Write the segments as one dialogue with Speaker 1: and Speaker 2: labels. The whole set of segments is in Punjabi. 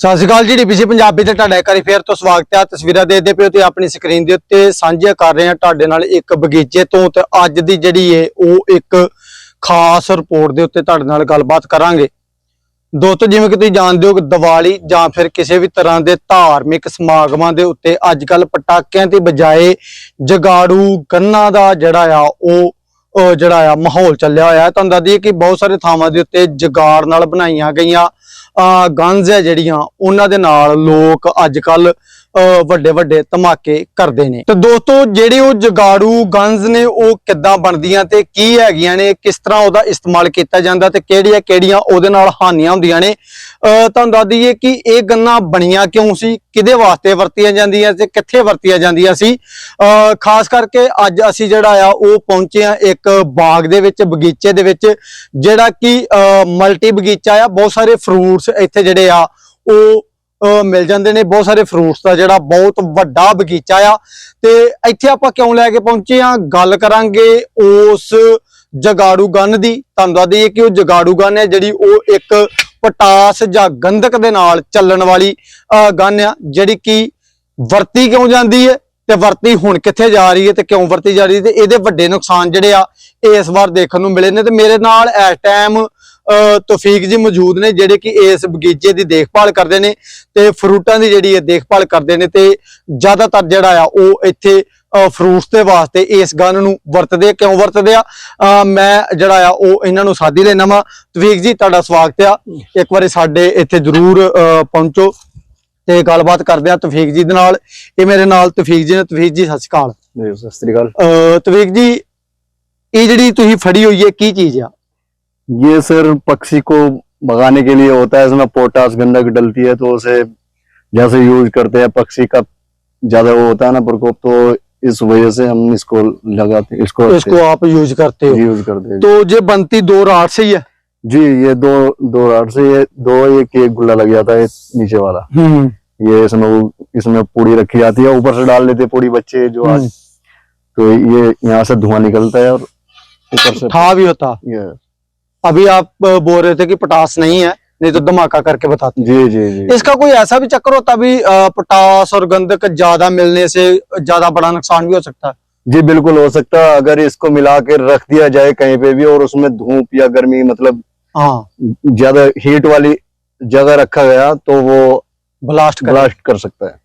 Speaker 1: ਸਤਿ ਸ਼੍ਰੀ ਅਕਾਲ ਜੀ ਡੀਪੀਸੀ ਪੰਜਾਬੀ ਤੇ ਤੁਹਾਡਾ ਇੱਕ ਵਾਰੀ ਫੇਰ ਤੋਂ ਸਵਾਗਤ ਹੈ। ਤਸਵੀਰਾਂ ਦੇਖਦੇ ਪਿਓ ਤੇ ਆਪਣੀ ਸਕਰੀਨ ਦੇ ਉੱਤੇ ਸਾਂਝੀਆਂ ਕਰ ਰਹੇ ਹਾਂ ਤੁਹਾਡੇ ਨਾਲ ਇੱਕ ਬਗੀਚੇ ਤੋਂ ਤੇ ਅੱਜ ਦੀ ਜਿਹੜੀ ਏ ਉਹ ਇੱਕ ਖਾਸ ਰਿਪੋਰਟ ਦੇ ਉੱਤੇ ਤੁਹਾਡੇ ਨਾਲ ਗੱਲਬਾਤ ਕਰਾਂਗੇ। ਦੋਸਤੋ ਜਿਵੇਂ ਕਿ ਤੁਸੀਂ ਜਾਣਦੇ ਹੋ ਕਿ ਦੀਵਾਲੀ ਜਾਂ ਫਿਰ ਕਿਸੇ ਵੀ ਤਰ੍ਹਾਂ ਦੇ ਧਾਰਮਿਕ ਸਮਾਗਮਾਂ ਦੇ ਉੱਤੇ ਅੱਜ ਕੱਲ ਪਟਾਕਿਆਂ ਦੀ ਬਜਾਏ ਜਗਾੜੂ, ਗੰਨਾ ਦਾ ਜਿਹੜਾ ਆ, ਉਹ ਜਿਹੜਾ ਆ ਮਾਹੌਲ ਚੱਲਿਆ ਹੋਇਆ। ਹੈ ਤੁਹਾਨੂੰ ਦੱਸ ਦਈਏ ਕਿ ਬਹੁਤ ਸਾਰੇ ਥਾਵਾਂ ਦੇ ਉੱਤੇ ਜਗਾੜ ਨਾਲ ਬਣਾਈਆਂ ਗਈਆਂ। ਗਨਜ਼ ਹੈ ਜਿਹੜੀਆਂ ਉਹਨਾਂ ਦੇ ਨਾਲ ਲੋਕ ਅੱਜ ਕੱਲ ਵੱਡੇ ਵੱਡੇ ਧਮਾਕੇ ਕਰਦੇ ਨੇ। ਤੇ ਦੋਸਤੋ, ਜਿਹੜੇ ਉਹ ਜਗਾੜੂ ਗਨਜ਼ ਨੇ, ਉਹ ਕਿੱਦਾਂ ਬਣਦੀਆਂ ਤੇ ਕੀ ਹੈਗੀਆਂ ਨੇ, ਕਿਸ ਤਰ੍ਹਾਂ ਉਹਦਾ ਇਸਤੇਮਾਲ ਕੀਤਾ ਜਾਂਦਾ ਤੇ ਕਿਹੜੀਆਂ ਕਿਹੜੀਆਂ ਉਹਦੇ ਨਾਲ ਹਾਨੀਆਂ ਹੁੰਦੀਆਂ ਨੇ। ਤੁਹਾਨੂੰ ਦੱਸ ਦਈਏ ਕਿ ਇਹ ਗੰਨਾਂ ਬਣੀਆਂ ਕਿਉਂ ਸੀ, ਕਿਹਦੇ ਵਾਸਤੇ ਵਰਤੀਆਂ ਜਾਂਦੀਆਂ ਤੇ ਕਿੱਥੇ ਵਰਤੀਆਂ ਜਾਂਦੀਆਂ ਸੀ। ਅਹ ਖਾਸ ਕਰਕੇ ਅੱਜ ਅਸੀਂ ਜਿਹੜਾ ਆ, ਉਹ ਪਹੁੰਚੇ ਆ ਇੱਕ ਬਾਗ ਦੇ ਵਿੱਚ, ਬਗੀਚੇ ਦੇ ਵਿੱਚ, ਜਿਹੜਾ ਕਿ ਮਲਟੀ ਬਗੀਚਾ ਆ, ਬਹੁਤ ਸਾਰੇ ਫਰੂਟਸ ਇੱਥੇ ਜਿਹੜੇ ਆ, ਉਹ ਮਿਲ ਜਾਂਦੇ ਨੇ, ਬਹੁਤ ਸਾਰੇ ਫਰੂਟਸ ਦਾ ਜਿਹੜਾ ਬਹੁਤ ਵੱਡਾ ਬਗੀਚਾ ਆ। ਤੇ ਇੱਥੇ ਆਪਾਂ ਕਿਉਂ ਲੈ ਕੇ ਪਹੁੰਚੇ ਆ ਗੱਲ ਕਰਾਂਗੇ ਉਸ ਜਗਾੜੂ ਗੰਨ ਦੀ। ਤੁਹਾਨੂੰ ਦੱਸ ਦਈਏ ਕਿ ਉਹ ਜਗਾੜੂ ਗੰਨ ਹੈ, ਜਿਹੜੀ ਉਹ ਇੱਕ ਪਟਾਸ ਜਾਂ ਗੰਧਕ ਦੇ ਨਾਲ ਚੱਲਣ ਵਾਲੀ, ਅਹ ਗੰਨ ਆ, ਜਿਹੜੀ ਕਿ ਵਰਤੀ ਕਿਉਂ ਜਾਂਦੀ ਹੈ ਤੇ ਵਰਤੀ ਹੁਣ ਕਿੱਥੇ ਜਾ ਰਹੀ ਹੈ ਤੇ ਕਿਉਂ ਵਰਤੀ ਜਾ ਰਹੀ ਹੈ ਤੇ ਇਹਦੇ ਵੱਡੇ ਨੁਕਸਾਨ ਜਿਹੜੇ ਆ, ਇਸ ਵਾਰ ਦੇਖਣ ਨੂੰ ਮਿਲੇ ਨੇ। ਤੇ ਮੇਰੇ ਨਾਲ ਇਸ ਟਾਈਮ ਤੌਫੀਕ ਜੀ ਮੌਜੂਦ ਨੇ ਜਿਹੜੇ ਕਿ ਇਸ ਬਗੀਚੇ ਦੀ ਦੇਖਭਾਲ ਕਰਦੇ ਨੇ ਤੇ ਫਰੂਟਾਂ ਦੀ ਜਿਹੜੀ ਹੈ ਦੇਖਭਾਲ ਕਰਦੇ ਨੇ ਤੇ ਜ਼ਿਆਦਾਤਰ ਜਿਹੜਾ ਆ ਉਹ ਇੱਥੇ ਫਰੂਟਸ ਦੇ ਵਾਸਤੇ ਇਸ ਗਨ ਨੂੰ ਵਰਤਦੇ ਆ। ਕਿਉਂ ਵਰਤਦੇ ਆ? ਮੈਂ ਜਿਹੜਾ ਆ ਉਹ ਇਹਨਾਂ ਨੂੰ ਸਾਦੀ ਲੈਣਾ ਵਾ। ਤੌਫੀਕ ਜੀ ਤੁਹਾਡਾ ਸਵਾਗਤ ਆ। ਇੱਕ ਵਾਰੀ ਸਾਡੇ ਇੱਥੇ ਜਰੂਰ ਪਹੁੰਚੋ ਤੇ ਗੱਲਬਾਤ ਕਰਦੇ ਆ ਤੌਫੀਕ ਜੀ ਦੇ ਨਾਲ। ਇਹ ਮੇਰੇ ਨਾਲ ਤੌਫੀਕ ਜੀ ਨੇ। ਤੌਫੀਕ ਜੀ ਸਤਿ ਸ਼੍ਰੀ ਅਕਾਲ।
Speaker 2: ਸਤਿ ਸ੍ਰੀ ਅਕਾਲ।
Speaker 1: ਤੌਫੀਕ ਜੀ ਇਹ ਜਿਹੜੀ ਤੁਸੀਂ ਫੜੀ ਹੋਈ ਹੈ ਕੀ ਚੀਜ਼ ਆ?
Speaker 2: ये सर पक्षी को भगाने के लिए होता है इसमें पोटास गंधक डलती है तो उसे जैसे यूज़ करते हैं पक्षी का ज़्यादा वो होता है ना प्रकोप तो इस वजह से हम इसको लगाते इसको
Speaker 1: इसको आप यूज़ करते हो?
Speaker 2: यूज़ करते हैं।
Speaker 1: तो ये बनती दो राड से ही है?
Speaker 2: जी ये दो दो राड से ये दो एक एक गुल्ला लग जाता है नीचे वाला। ये इसमें इसमें पूड़ी रखी जाती है ऊपर से डाल लेते पूड़ी बच्चे जो आज। तो ये यहाँ से धुआँ निकलता है और ऊपर से
Speaker 1: था भी होता।
Speaker 2: ये
Speaker 1: अभी आप बोल रहे थे कि पटास नहीं है नहीं तो धमाका करके बताते
Speaker 2: जी जी जी।
Speaker 1: इसका कोई ऐसा भी चक्कर होता भी पटास और गंधक ज़्यादा मिलने से ज़्यादा बड़ा नुकसान भी हो सकता है?
Speaker 2: जी बिल्कुल हो सकता है। अगर इसको मिला के रख दिया जाए कहीं पे भी और उसमें धूप या गर्मी मतलब
Speaker 1: हाँ।
Speaker 2: ज़्यादा हीट वाली जगह रखा गया तो वो
Speaker 1: ब्लास्ट कर
Speaker 2: ब्लास्ट कर सकता है।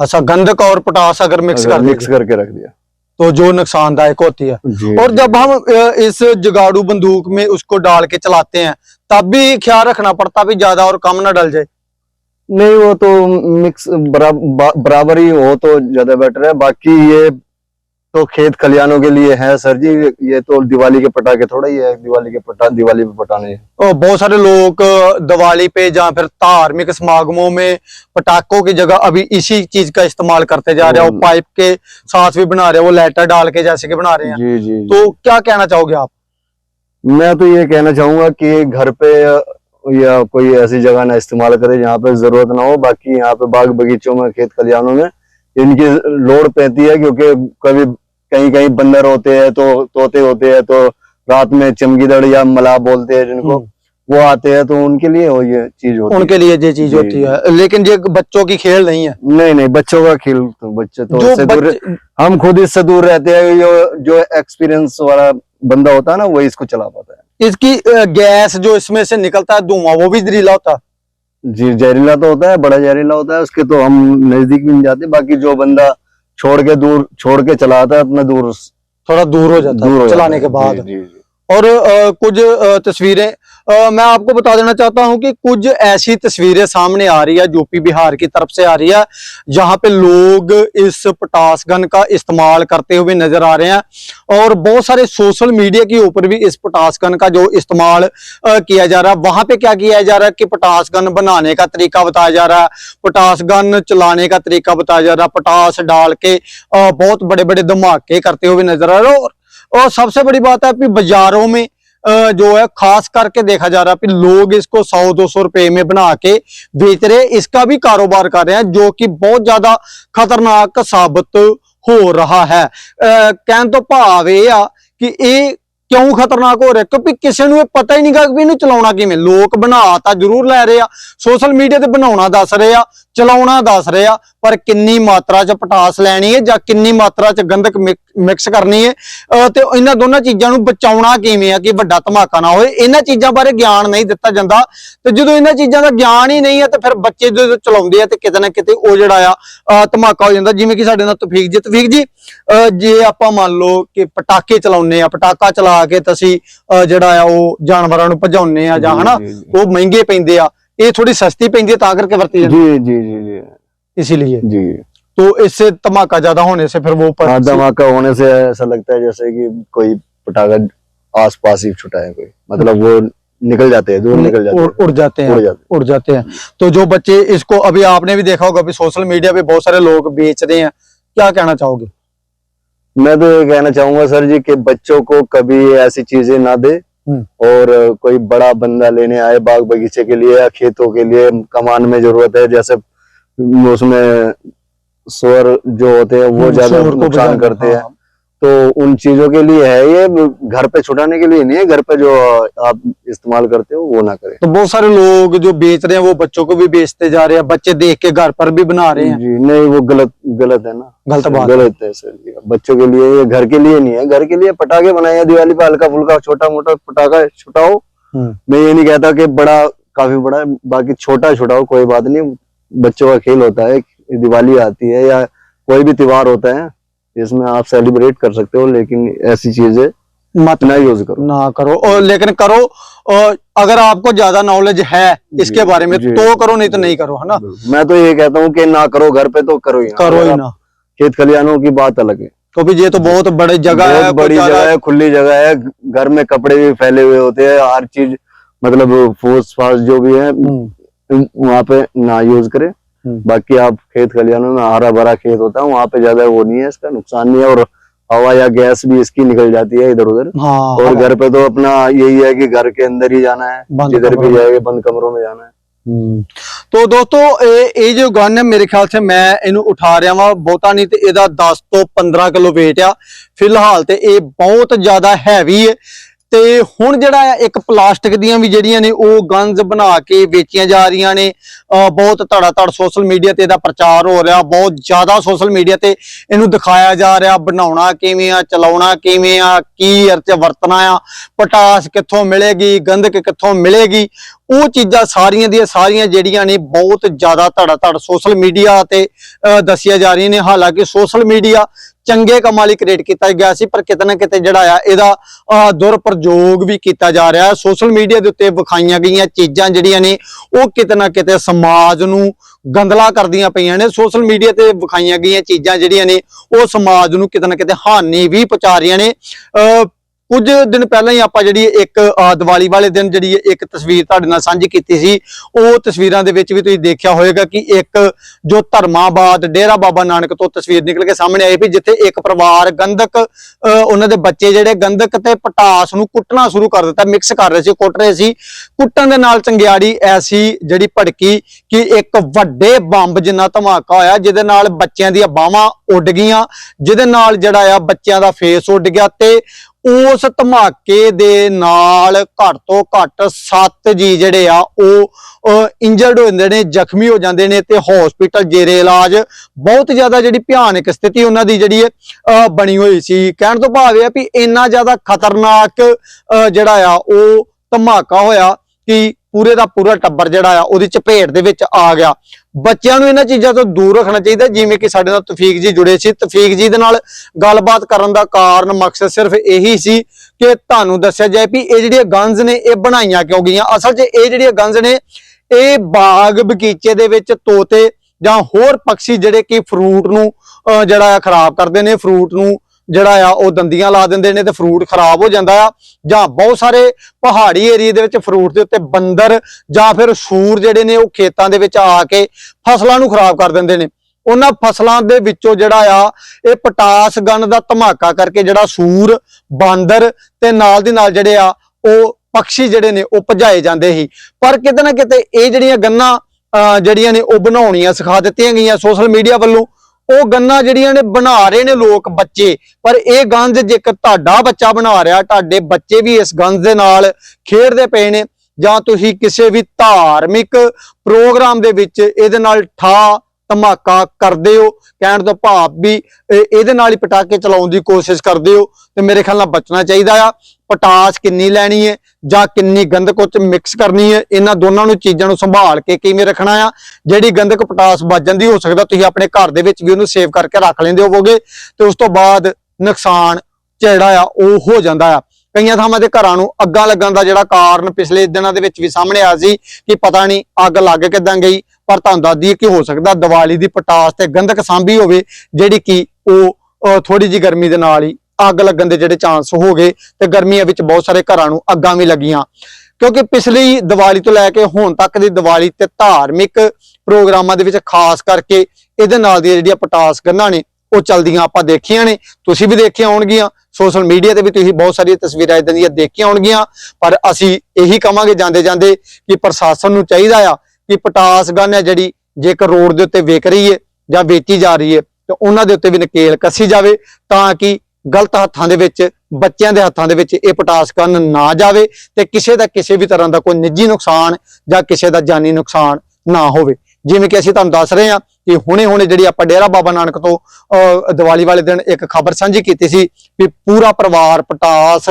Speaker 1: अच्छा गंधक और पटास अगर मिक्स
Speaker 2: अगर
Speaker 1: कर
Speaker 2: मिक्स करके रख दिया।
Speaker 1: तो जो नुकसानदायक होती है। और जब हम इस जुगाड़ू बंदूक में उसको डाल के चलाते हैं तब भी ख्याल रखना पड़ता भी ज़्यादा और कम ना डल जाए।
Speaker 2: नहीं वो तो मिक्स बरा, बराबर ही हो तो ज़्यादा बेटर है। बाकी ये तो खेत खलियानों के लिए है सर जी ये तो दिवाली के पटाखे थोड़ा ही है दिवाली के पटा दिवाली पे पटाने
Speaker 1: और बहुत सारे लोग दिवाली पे या फिर धार्मिक समागमों में पटाखों की जगह अभी इसी चीज़ का इस्तेमाल करते जा रहे हैं
Speaker 2: हम्म।
Speaker 1: पाइप के साथ भी बना रहे हैं वो लेटर डाल के जैसे कि बना रहे हैं
Speaker 2: जी जी जी।
Speaker 1: तो क्या कहना चाहोगे आप
Speaker 2: मैं तो ये कहना चाहूँगा कि घर पे या कोई ऐसी जगह ना इस्तेमाल करे जहाँ पे ज़रूरत ना हो बाकी यहाँ पे बाग बगीचों में खेत खलियानों में इनकी लोड पैती है क्योंकि कभी कहीं कहीं बंदर होते हैं तो तोते होते हैं तो रात में चमगीदड़ या मला बोलते हैं जिनको वो आते हैं तो उनके लिए वो ये चीज़ होती
Speaker 1: उनके लिए ये चीज़ होती है। लेकिन ये बच्चों की खेल नहीं है।
Speaker 2: है नहीं नहीं बच्चों का खेल तो बच्चे तो
Speaker 1: जो
Speaker 2: इससे दूर हम खुद इससे दूर रहते हैं जो जो एक्सपीरियंस वाला बंदा होता है ना वो इसको चला पाता है।
Speaker 1: इसकी गैस जो इसमें से निकलता है धुआँ वो भी जहरीला होता है।
Speaker 2: जी जहरीला तो होता है बड़ा जहरीला होता है उसके तो हम नज़दीक भी नहीं जाते बाकी जो बंदा छोड़ के दूर छोड़ के चलाता है अपना दूर
Speaker 1: थोड़ा दूर हो जाता
Speaker 2: दूर
Speaker 1: है
Speaker 2: हो
Speaker 1: चलाने
Speaker 2: जाता
Speaker 1: के
Speaker 2: है।
Speaker 1: बाद
Speaker 2: जी, जी, जी।
Speaker 1: और अ, कुछ अ, तस्वीरें अ, मैं आपको बता देना चाहता हूं कि कुछ ऐसी तस्वीरें सामने आ रही है यूपी बिहार की तरफ से आ रही है जहां पे लोग इस पटास गन का इस्तेमाल करते हुए नजर आ रहे हैं और बहुत सारे सोशल मीडिया के ऊपर भी इस पटास गन का जो इस्तेमाल अ, किया जा रहा है वहां पे क्या किया जा रहा है कि पटास गन बनाने का तरीका बताया जा रहा है पटास गन चलाने का तरीका बताया जा रहा है पटास डाल के अ, बहुत बड़े बड़े धमाके करते हुए नजर आ रहे हैं और और सबसे बड़ी बात है कि बाजारों में अ, जो है खास करके देखा जा रहा है कि लोग इसको सौ दो सौ रुपए में बना के बेच रहे हैं इसका भी कारोबार कर रहे हैं जो कि बहुत ज्यादा खतरनाक साबित हो रहा है अ, कहन तो भाव ਇਹ ਆ ਕਿ ਇਹ ਕਿਉਂ ਖਤਰਨਾਕ ਹੋ ਰਿਹਾ? ਕਿਉਂਕਿ ਕਿਸੇ ਨੂੰ ਇਹ ਪਤਾ ਹੀ ਨਹੀਂਗਾ ਕਿ ਇਹਨੂੰ ਚਲਾਉਣਾ ਕਿਵੇਂ। ਲੋਕ ਬਣਾ ਤਾਂ ਜ਼ਰੂਰ ਲੈ ਰਹੇ ਆ। ਸੋਸ਼ਲ ਮੀਡੀਆ ਤੇ ਬਣਾਉਣਾ ਦੱਸ ਰਹੇ ਆ, ਚਲਾਉਣਾ ਦੱਸ ਰਹੇ ਆ, ਪਰ ਕਿੰਨੀ ਮਾਤਰਾ 'ਚ ਪਟਾਸ ਲੈਣੀ ਹੈ ਜਾਂ ਕਿੰਨੀ ਮਾਤਰਾ 'ਚ ਗੰਧਕ ਮਿਕਸ ਕਰਨੀ ਹੈ ਤੇ ਇਹਨਾਂ ਦੋਨਾਂ ਚੀਜ਼ਾਂ ਨੂੰ ਬਚਾਉਣਾ ਕਿਵੇਂ ਆ ਕਿ ਵੱਡਾ ਧਮਾਕਾ ਨਾ ਹੋਏ? ਇਹਨਾਂ ਚੀਜ਼ਾਂ ਬਾਰੇ ਗਿਆਨ ਨਹੀਂ ਦਿੱਤਾ ਜਾਂਦਾ। ਤੇ ਜਦੋਂ ਇਹਨਾਂ ਚੀਜ਼ਾਂ ਦਾ ਗਿਆਨ ਹੀ ਨਹੀਂ ਹੈ ਤੇ ਫਿਰ ਬੱਚੇ ਜਦੋਂ ਚਲਾਉਂਦੇ ਆ, ਤੇ ਕਿਤੇ ਨਾ ਕਿਤੇ ਉਹ ਜਿਹੜਾ ਆ ਧਮਾਕਾ ਹੋ ਜਾਂਦਾ। ਜਿਵੇਂ ਕਿ ਸਾਡੇ ਨਾਲ ਤਫੀਕ ਜੀ ਤਫੀਕ ਜੀ, ਅਹ ਜੇ ਆਪਾਂ ਮੰਨ ਲਓ ਕਿ ਪਟਾਕੇ ਚਲਾਉਂਦੇ ਆ, ਪਟਾਕਾ ਚਲਾ ਕੇ ਤਾਂ ਅਸੀਂ ਅਹ ਜਿਹੜਾ ਆ ਉਹ ਜਾਨਵਰਾਂ ਨੂੰ ਭਜਾਉਂਦੇ ਆ ਜਾਂ
Speaker 2: ਜੀ,
Speaker 1: ਹਨਾ
Speaker 2: ਜੀ, ਜੀ।
Speaker 1: ਉਹ ਮਹਿੰਗੇ ਪੈਂਦੇ ਆ ਇਹ ਥੋੜੀ ਸਸਤੀ ਪੈਂਦੀ ਹੈ ਤਾਂ ਕਰਕੇ ਵਰਤੀ ਜਾਂਦੀ
Speaker 2: जी जी जी जी
Speaker 1: इसीलिए
Speaker 2: जी
Speaker 1: तो इससे धमाका ज्यादा होने से फिर वो पर
Speaker 2: हाँ धमाका होने से ऐसा लगता है जैसे कि कोई पटाखा आस पास ही छुटा है कोई मतलब वो निकल जाते हैं दूर निकल जाते
Speaker 1: उड़,
Speaker 2: हैं
Speaker 1: उड़ जाते हैं
Speaker 2: उड़ जाते
Speaker 1: उड़ जाते हैं तो जो बच्चे इसको अभी आपने भी देखा होगा अभी सोशल मीडिया पे बहुत सारे लोग बेच रहे हैं क्या कहना चाहोगे
Speaker 2: मैं तो ये कहना चाहूँगा सर जी कि बच्चों को कभी ऐसी चीज़ें ना दे
Speaker 1: हम्म।
Speaker 2: और कोई बड़ा बंदा लेने आए बाग बगीचे के लिए या खेतों के लिए कमान में ज़रूरत है जैसे उसमें स्वर जो होते हैं वो ज़्यादा नुकसान करते हैं।
Speaker 1: हाँ।
Speaker 2: तो उन चीज़ों के लिए है ये घर पे छुटाने के लिए नहीं है घर पे जो आप इस्तेमाल करते हो वो ना करें।
Speaker 1: तो बहुत सारे लोग जो बेच रहे हैं वो बच्चों को भी बेचते जा रहे हैं बच्चे देख के घर पर भी बना रहे हैं।
Speaker 2: जी नहीं वो गलत गलत है ना।
Speaker 1: गलत बात
Speaker 2: गलत है सर जी। बच्चों के लिए ये घर के लिए नहीं है। घर के लिए पटाखे बनाए दिवाली पे हल्का फुल्का छोटा मोटा पटाखा छुटाओ।
Speaker 1: हम्म।
Speaker 2: मैं ये नहीं कहता कि बड़ा काफ़ी बड़ा है बाकी छोटा छुटाओ कोई बात नहीं। बच्चों का खेल होता है दिवाली आती है या कोई भी त्योहार होता है इसमें आप सेलिब्रेट कर सकते हो लेकिन ऐसी चीज़ें
Speaker 1: मत
Speaker 2: ना यूज़ करो।
Speaker 1: ना करो। और लेकिन करो और अगर आपको ज़्यादा नॉलेज है इसके बारे में तो करो नहीं तो नहीं करो है ना?
Speaker 2: मैं तो ये कहता हूँ कि ना करो घर पे तो करो ही
Speaker 1: करो ही ना।
Speaker 2: खेत खलियानों की बात अलग है।
Speaker 1: क्योंकि ये तो बहुत बड़ी जगह है
Speaker 2: बड़ी जगह है खुली जगह है घर में कपड़े भी फैले हुए होते हैं हर चीज़ मतलब फूस फास जो भी है
Speaker 1: हम्म,
Speaker 2: वहाँ पे ना यूज़ करें।
Speaker 1: हम्म।
Speaker 2: बाकी आप खेत खलियानों में हरा भरा खेत होता है वहाँ पे ज़्यादा वो नहीं है इसका नुकसान नहीं है और हवा या गैस भी इसकी निकल जाती है इधर उधर
Speaker 1: हाँ
Speaker 2: और घर पे तो अपना यही है कि घर के अंदर ही जाना है जिधर भी जाएगा बंद कमरों में जाना है।
Speaker 1: ਤੋ ਦੋਸਤੋ, ਇਹ ਇਹ ਜੋ ਗਨ ਹੈ, ਮੇਰੇ ਖਿਆਲ ਸੇ ਮੈਂ ਇਹਨੂੰ ਉਠਾ ਰਿਹਾ ਵਾਂ। ਬਹੁਤਾ ਨਹੀਂ ਤੇ ਇਹਦਾ 10 ਤੋਂ 15 ਕਿਲੋ weight ਆ। ਫਿਲਹਾਲ ਤੇ ਇਹ ਬਹੁਤ ਜ਼ਿਆਦਾ ਹੈਵੀ ਹੈ। ਤੇ ਹੁਣ ਜਿਹੜਾ ਇੱਕ ਪਲਾਸਟਿਕ ਦੀਆਂ ਵੀ ਜਿਹੜੀਆਂ ਨੇ, ਉਹ ਗਨਸ ਬਣਾ ਕੇ ਵੇਚੀਆਂ ਜਾ ਰਹੀਆਂ ਨੇ। ਅਹ ਬਹੁਤ ਧੜਾ ਧੜ ਸੋਸ਼ਲ ਮੀਡੀਆ ਤੇ ਇਹਦਾ ਪ੍ਰਚਾਰ ਹੋ ਰਿਹਾ। ਬਹੁਤ ਜ਼ਿਆਦਾ ਸੋਸ਼ਲ ਮੀਡੀਆ ਤੇ ਇਹਨੂੰ ਦਿਖਾਇਆ ਜਾ ਰਿਹਾ। ਬਣਾਉਣਾ ਕਿਵੇਂ ਆ, ਚਲਾਉਣਾ ਕਿਵੇਂ ਆ, ਕੀ ਇਹ 'ਚ ਵਰਤਣਾ ਆ, ਪਟਾਸ ਕਿੱਥੋਂ ਮਿਲੇਗੀ ਗੰਧਕ ਕਿੱਥੋਂ ਮਿਲੇਗੀ ਉਹ ਚੀਜ਼ਾਂ ਸਾਰੀਆਂ ਦੀਆਂ ਸਾਰੀਆਂ ਜਿਹੜੀਆਂ ਨੇ ਬਹੁਤ ਜ਼ਿਆਦਾ ਧੜਾ ਧੜ ਸੋਸ਼ਲ ਮੀਡੀਆ ਤੇ ਦੱਸੀਆਂ ਜਾ ਰਹੀਆਂ ਨੇ। ਹਾਲਾਂਕਿ ਸੋਸ਼ਲ ਮੀਡੀਆ ਚੰਗੇ ਕੰਮਾਂ ਲਈ ਕ੍ਰੀਏਟ ਕੀਤਾ ਗਿਆ ਸੀ ਪਰ ਕਿਤੇ ਨਾ ਕਿਤੇ ਜਿਹੜਾ ਆ ਇਹਦਾ ਅਹ, ਦੁਰਪ੍ਰਯੋਗ ਵੀ ਕੀਤਾ ਜਾ ਰਿਹਾ। ਸੋਸ਼ਲ ਮੀਡੀਆ ਦੇ ਉੱਤੇ ਵਿਖਾਈਆਂ ਗਈਆਂ ਚੀਜ਼ਾਂ ਜਿਹੜੀਆਂ ਨੇ ਉਹ ਕਿਤੇ ਨਾ ਕਿਤੇ ਸਮਾਜ ਨੂੰ ਗੰਦਲਾ ਕਰਦੀਆਂ ਪਈਆਂ ਨੇ। ਸੋਸ਼ਲ ਮੀਡੀਆ ਤੇ ਵਿਖਾਈਆਂ ਗਈਆਂ ਚੀਜ਼ਾਂ ਜਿਹੜੀਆਂ ਨੇ ਉਹ ਸਮਾਜ ਨੂੰ ਕਿਤੇ ਨਾ ਕਿਤੇ ਹਾਨੀ ਵੀ ਪਹੁੰਚਾ ਰਹੀਆਂ ਨੇ। ਕੁਝ ਦਿਨ ਪਹਿਲਾਂ ਹੀ ਆਪਾਂ ਜਿਹੜੀ ਇੱਕ ਦੀਵਾਲੀ ਵਾਲੇ ਦਿਨ ਜਿਹੜੀ ਇੱਕ ਤਸਵੀਰ ਤੁਹਾਡੇ ਨਾਲ ਸਾਂਝੀ ਕੀਤੀ ਸੀ, ਉਹ ਤਸਵੀਰਾਂ ਦੇ ਵਿੱਚ ਵੀ ਤੁਸੀਂ ਦੇਖਿਆ ਹੋਵੇਗਾ ਕਿ ਇੱਕ ਜੋ ਧਰਮਾਬਾਦ, ਡੇਰਾ ਬਾਬਾ ਨਾਨਕ ਤੋਂ ਤਸਵੀਰ ਨਿਕਲ ਕੇ ਸਾਹਮਣੇ ਆਈ ਵੀ ਜਿੱਥੇ ਇੱਕ ਪਰਿਵਾਰ ਗੰਧਕ ਉਹਨਾਂ ਦੇ ਬੱਚੇ ਜਿਹੜੇ ਗੰਧਕ ਤੇ ਪਟਾਸ ਨੂੰ ਕੁੱਟਣਾ ਸ਼ੁਰੂ ਕਰ ਦਿੱਤਾ ਮਿਕਸ ਕਰ ਰਹੇ ਸੀ, ਕੁੱਟ ਰਹੇ ਸੀ। ਕੁੱਟਣ ਦੇ ਨਾਲ ਚੰਗਿਆੜੀ ਐਸੀ ਜਿਹੜੀ ਭੜਕੀ ਕਿ ਇੱਕ ਵੱਡੇ ਬੰਬ ਜਿੰਨਾ ਧਮਾਕਾ ਹੋਇਆ, ਜਿਹਦੇ ਨਾਲ ਬੱਚਿਆਂ ਦੀਆਂ ਬਾਹਾਂ ਉੱਡ ਗਈਆਂ, ਜਿਹਦੇ ਨਾਲ ਜਿਹੜਾ ਆ ਬੱਚਿਆਂ ਦਾ ਫੇਸ ਉੱਡ ਗਿਆ ਤੇ ਉਸ ਧਮਾਕੇ ਦੇ ਨਾਲ ਘੱਟ ਤੋਂ ਘੱਟ 7 ਜੀ ਜਿਹੜੇ ਆ ਉਹ ਇੰਜਰਡ ਹੋ ਜਾਂਦੇ ਨੇ ਜ਼ਖਮੀ ਹੋ ਜਾਂਦੇ ਨੇ ਤੇ ਹਸਪੀਟਲ ਜੇਰੇ ਇਲਾਜ ਬਹੁਤ ਜ਼ਿਆਦਾ ਜਿਹੜੀ ਭਿਆਨਕ ਸਥਿਤੀ ਉਹਨਾਂ ਦੀ ਜਿਹੜੀ ਹੈ ਅਹ, ਬਣੀ ਹੋਈ ਸੀ। ਕਹਿਣ ਤੋਂ ਭਾਵ ਇਹ ਆ ਵੀ ਇੰਨਾ ਜ਼ਿਆਦਾ ਖਤਰਨਾਕ ਅਹ, ਜਿਹੜਾ ਆ ਉਹ ਧਮਾਕਾ ਹੋਇਆ ਕਿ ਪੂਰੇ ਦਾ ਪੂਰਾ ਟੱਬਰ ਜਿਹੜਾ ਆ, ਉਹਦੀ ਚਪੇਟ ਦੇ ਵਿੱਚ ਆ ਗਿਆ। ਬੱਚਿਆਂ ਨੂੰ ਇਹਨਾਂ ਚੀਜ਼ਾਂ ਤੋਂ ਦੂਰ ਰੱਖਣਾ ਚਾਹੀਦਾ, ਜਿਵੇਂ ਕਿ ਸਾਡੇ ਨਾਲ ਤਫੀਕ ਜੀ ਜੁੜੇ ਸੀ। ਤਫੀਕ ਜੀ ਦੇ ਨਾਲ ਗੱਲਬਾਤ ਕਰਨ ਦਾ ਕਾਰਨ, ਮਕਸਦ ਸਿਰਫ ਇਹੀ ਸੀ ਕਿ ਤੁਹਾਨੂੰ ਦੱਸਿਆ ਜਾਏ ਵੀ ਇਹ ਜਿਹੜੀਆਂ ਗੰਜ ਨੇ, ਇਹ ਬਣਾਈਆਂ ਕਿਉਂ ਗਈਆਂ? ਅਸਲ 'ਚ ਇਹ ਜਿਹੜੀਆਂ ਗੰਜ ਨੇ, ਇਹ ਬਾਗ ਬਗੀਚੇ ਦੇ ਵਿੱਚ ਤੋਤੇ ਜਾਂ ਹੋਰ ਪੰਛੀ ਜਿਹੜੇ ਕਿ ਫਰੂਟ ਨੂੰ ਜਿਹੜਾ ਆ, ਖਰਾਬ ਕਰਦੇ ਨੇ ਫਰੂਟ ਨੂੰ ਜਿਹੜਾ ਆ, ਉਹ ਦੰਦੀਆਂ ਲਾ ਦਿੰਦੇ ਨੇ ਤੇ ਫਰੂਟ ਖਰਾਬ ਹੋ ਜਾਂਦਾ ਆ। ਜਾਂ ਬਹੁਤ ਸਾਰੇ ਪਹਾੜੀ ਏਰੀਆ ਦੇ ਵਿੱਚ ਫਰੂਟ ਦੇ ਉੱਤੇ ਬੰਦਰ ਜਾਂ ਫਿਰ ਸੂਰ ਜਿਹੜੇ ਨੇ, ਉਹ ਖੇਤਾਂ ਦੇ ਵਿੱਚ ਆ ਕੇ ਫਸਲਾਂ ਨੂੰ ਖਰਾਬ ਕਰ ਦਿੰਦੇ ਨੇ। ਉਹਨਾਂ ਫਸਲਾਂ ਦੇ ਵਿੱਚੋਂ ਜਿਹੜਾ ਆ, ਇਹ ਪਟਾਸ ਗਨ ਦਾ ਧਮਾਕਾ ਕਰਕੇ ਜਿਹੜਾ ਸੂਰ, ਬਾਂਦਰ ਤੇ ਨਾਲ ਦੀ ਨਾਲ ਜਿਹੜੇ ਆ, ਉਹ ਪੰਛੀ ਜਿਹੜੇ ਨੇ, ਉਹ ਭਜਾਏ ਜਾਂਦੇ ਸੀ। ਪਰ ਕਿਤੇ ਨਾ ਕਿਤੇ ਇਹ ਜਿਹੜੀਆਂ ਗੰਨਾਂ ਜਿਹੜੀਆਂ ਨੇ, ਉਹ ਬਣਾਉਣੀਆਂ, ਸਿਖਾ ਦਿੱਤੀਆਂ ਗਈਆਂ ਸੋਸ਼ਲ ਮੀਡੀਆ ਵੱਲੋਂ। ਉਹ ਗੰਨਾਂ ਜਿਹੜੀਆਂ ਨੇ ਬਣਾ ਰਹੇ ਨੇ ਲੋਕ ਬੱਚੇ, ਪਰ ਇਹ ਗੰਜ ਜੇਕਰ ਤੁਹਾਡਾ ਬੱਚਾ ਬਣਾ ਰਿਹਾ, ਤੁਹਾਡੇ ਬੱਚੇ ਵੀ ਇਸ ਗੰਜ ਦੇ ਨਾਲ ਖੇਡਦੇ ਪਏ ਨੇ, ਜਾਂ ਤੁਸੀਂ ਕਿਸੇ ਵੀ ਧਾਰਮਿਕ ਪ੍ਰੋਗਰਾਮ ਦੇ ਵਿੱਚ ਇਹਦੇ ਨਾਲ ਠਾ ਧਮਾਕਾ ਕਰਦੇ ਹੋ, ਕਹਿਣ ਤੋਂ ਭਾਵ ਵੀ ਇਹਦੇ ਨਾਲ ਹੀ ਪਟਾਕੇ ਚਲਾਉਣ ਦੀ ਕੋਸ਼ਿਸ਼ ਕਰਦੇ ਹੋ, ਤੇ ਮੇਰੇ ਖਿਆਲ ਨਾਲ ਬਚਣਾ ਚਾਹੀਦਾ ਆ। ਪਟਾਸ ਕਿੰਨੀ ਲੈਣੀ ਹੈ ਜਾਂ ਕਿੰਨੀ ਗੰਧਕ ਉੱਚ ਮਿਕਸ ਕਰਨੀ ਹੈ, ਇਹਨਾਂ ਦੋਨਾਂ ਨੂੰ ਚੀਜ਼ਾਂ ਨੂੰ ਸੰਭਾਲ ਕੇ ਕਿਵੇਂ ਰੱਖਣਾ ਆ, ਜਿਹੜੀ ਗੰਧਕ ਪਟਾਸ ਵੱਜ ਜਾਂਦੀ ਹੋ ਸਕਦਾ, ਤੁਸੀਂ ਆਪਣੇ ਘਰ ਦੇ ਵਿੱਚ ਵੀ ਉਹਨੂੰ ਸੇਵ ਕਰਕੇ ਰੱਖ ਲੈਂਦੇ ਹੋਵੋਗੇ ਤੇ ਉਸ ਤੋਂ ਬਾਅਦ ਨੁਕਸਾਨ ਜਿਹੜਾ ਆ, ਉਹ ਹੋ ਜਾਂਦਾ ਆ। ਕਈਆਂ ਥਾਵਾਂ ਤੇ ਘਰਾਂ ਨੂੰ ਅੱਗਾਂ ਲੱਗਣ ਦਾ ਜਿਹੜਾ ਕਾਰਨ ਪਿਛਲੇ ਦਿਨਾਂ ਦੇ ਵਿੱਚ ਵੀ ਸਾਹਮਣੇ ਆਇਆ ਸੀ ਕਿ ਪਤਾ ਨਹੀਂ ਅੱਗ ਲੱਗ ਕਿਦਾਂ ਗਈ, ਪਰ ਤੁਹਾਨੂੰ ਦੱਸਦੀ ਦਈਏ ਕਿ ਹੋ ਸਕਦਾ ਦੀਵਾਲੀ ਦੀ ਪਟਾਸ ਤੇ ਗੰਧਕ ਸਾਂਭੀ ਹੋਵੇ, ਜਿਹੜੀ ਕਿ ਉਹ ਥੋੜੀ ਜੀ ਗਰਮੀ ਦੇ ਨਾਲ ਹੀ ਅੱਗ ਲੱਗਣ ਦੇ ਜਿਹੜੇ ਚਾਂਸ ਹੋ ਗਏ ਤੇ ਗਰਮੀਆਂ ਵਿੱਚ ਬਹੁਤ ਸਾਰੇ ਘਰਾਂ ਨੂੰ ਅੱਗਾਂ ਵੀ ਲੱਗੀਆਂ। ਕਿਉਂਕਿ ਪਿਛਲੀ ਦੀਵਾਲੀ ਤੋਂ ਲੈ ਕੇ ਹੁਣ ਤੱਕ ਦੀ ਦੀਵਾਲੀ ਤੇ ਧਾਰਮਿਕ ਪ੍ਰੋਗਰਾਮਾਂ ਦੇ ਵਿੱਚ ਖਾਸ ਕਰਕੇ ਇਹਦੇ ਨਾਲ ਦੀਆਂ ਜਿਹੜੀਆਂ ਪਟਾਸ ਗੰਨਾਂ ਨੇ, ਉਹ ਚਲਦੀਆਂ ਆਪਾਂ ਦੇਖੀਆਂ ਨੇ। ਤੁਸੀਂ ਵੀ ਦੇਖੀਆਂ ਹੋਣਗੀਆਂ ਸੋਸ਼ਲ ਮੀਡੀਆ ਤੇ ਵੀ ਤੁਸੀਂ ਬਹੁਤ ਸਾਰੀਆਂ ਤਸਵੀਰਾਂ ਇਦਾਂ ਦੀਆਂ ਦੇਖੀਆਂ ਹੋਣਗੀਆਂ। ਪਰ ਅਸੀਂ ਇਹੀ ਕਵਾਂਗੇ ਜਾਂਦੇ ਜਾਂਦੇ ਕਿ ਪ੍ਰਸ਼ਾਸਨ ਨੂੰ ਚਾਹੀਦਾ ਆ ਕਿ ਪਟਾਸ ਗੰਨ ਹੈ ਜਿਹੜੀ ਜੇਕਰ ਰੋਡ ਦੇ ਉੱਤੇ ਵਿਕ ਰਹੀ ਹੈ ਜਾਂ ਵੇਚੀ ਜਾ ਰਹੀ ਹੈ, ਤੇ ਉਹਨਾਂ ਦੇ ਉੱਤੇ ਵੀ ਨਕੇਲ ਕੱਸੀ ਜਾਵੇ ਤਾਂ ਕਿ ਗਲਤ ਹੱਥਾਂ ਦੇ ਵਿੱਚ, ਬੱਚਿਆਂ ਦੇ ਹੱਥਾਂ ਦੇ ਵਿੱਚ ਇਹ ਪਟਾਸ ਕਰਨ ਨਾ ਜਾਵੇ ਤੇ ਕਿਸੇ ਦਾ ਕਿਸੇ ਵੀ ਤਰ੍ਹਾਂ ਦਾ ਕੋਈ ਨਿੱਜੀ ਨੁਕਸਾਨ ਜਾਂ ਕਿਸੇ ਦਾ ਜਾਨੀ ਨੁਕਸਾਨ ਨਾ ਹੋਵੇ। ਜਿਵੇਂ ਕਿ ਅਸੀਂ ਤੁਹਾਨੂੰ ਦੱਸ ਰਹੇ ਹਾਂ ਕਿ ਹੁਣੇ ਹੁਣੇ ਜਿਹੜੀ ਆਪਾਂ ਡੇਰਾ ਬਾਬਾ ਨਾਨਕ ਤੋਂ ਦੀਵਾਲੀ ਵਾਲੇ ਦਿਨ ਇੱਕ ਖਬਰ ਸਾਂਝੀ ਕੀਤੀ ਸੀ ਵੀ ਪੂਰਾ ਪਰਿਵਾਰ ਪਟਾਸ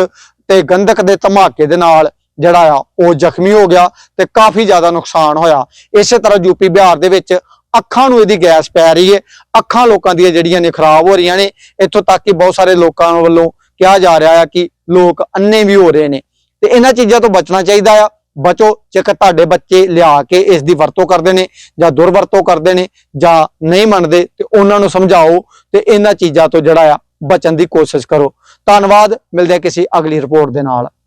Speaker 1: ਤੇ ਗੰਧਕ ਦੇ ਧਮਾਕੇ ਦੇ ਨਾਲ ਜਿਹੜਾ ਆ, ਉਹ ਜ਼ਖਮੀ ਹੋ ਗਿਆ ਤੇ ਕਾਫੀ ਜ਼ਿਆਦਾ ਨੁਕਸਾਨ ਹੋਇਆ। ਇਸੇ ਤਰ੍ਹਾਂ ਯੂਪੀ ਬਿਹਾਰ ਦੇ ਵਿੱਚ ਅੱਖਾਂ ਨੂੰ ਇਹਦੀ ਗੈਸ ਪੈ ਰਹੀ ਹੈ ਅੱਖਾਂ ਲੋਕਾਂ ਦੀਆਂ ਜਿਹੜੀਆਂ ਨੇ ਖਰਾਬ ਹੋ ਰਹੀਆਂ ਨੇ, ਇੱਥੋਂ ਤੱਕ ਕਿ ਬਹੁਤ ਸਾਰੇ ਲੋਕਾਂ ਵੱਲੋਂ ਕਿਹਾ ਜਾ ਰਿਹਾ ਹੈ ਕਿ ਲੋਕ ਅੰਨੇ ਵੀ ਹੋ ਰਹੇ ਨੇ। ਤੇ ਇਹਨਾਂ ਚੀਜ਼ਾਂ ਤੋਂ ਬਚਣਾ ਚਾਹੀਦਾ ਆ। ਬਚੋ, ਜੇਕਰ ਤੁਹਾਡੇ ਬੱਚੇ ਲਿਆ ਕੇ ਇਸ ਦੀ ਵਰਤੋਂ ਕਰਦੇ ਨੇ, ਜਾਂ ਦੁਰਵਰਤੋਂ ਕਰਦੇ ਨੇ, ਜਾਂ ਨਹੀਂ ਮੰਨਦੇ, ਤੇ ਉਹਨਾਂ ਨੂੰ ਸਮਝਾਓ, ਤੇ ਇਹਨਾਂ ਚੀਜ਼ਾਂ ਤੋਂ ਜਿਹੜਾ ਆ ਬਚਣ ਦੀ ਕੋਸ਼ਿਸ਼ ਕਰੋ। ਧੰਨਵਾਦ, ਮਿਲਦੇ ਕਿਸੇ ਅਗਲੀ ਰਿਪੋਰਟ ਦੇ ਨਾਲ।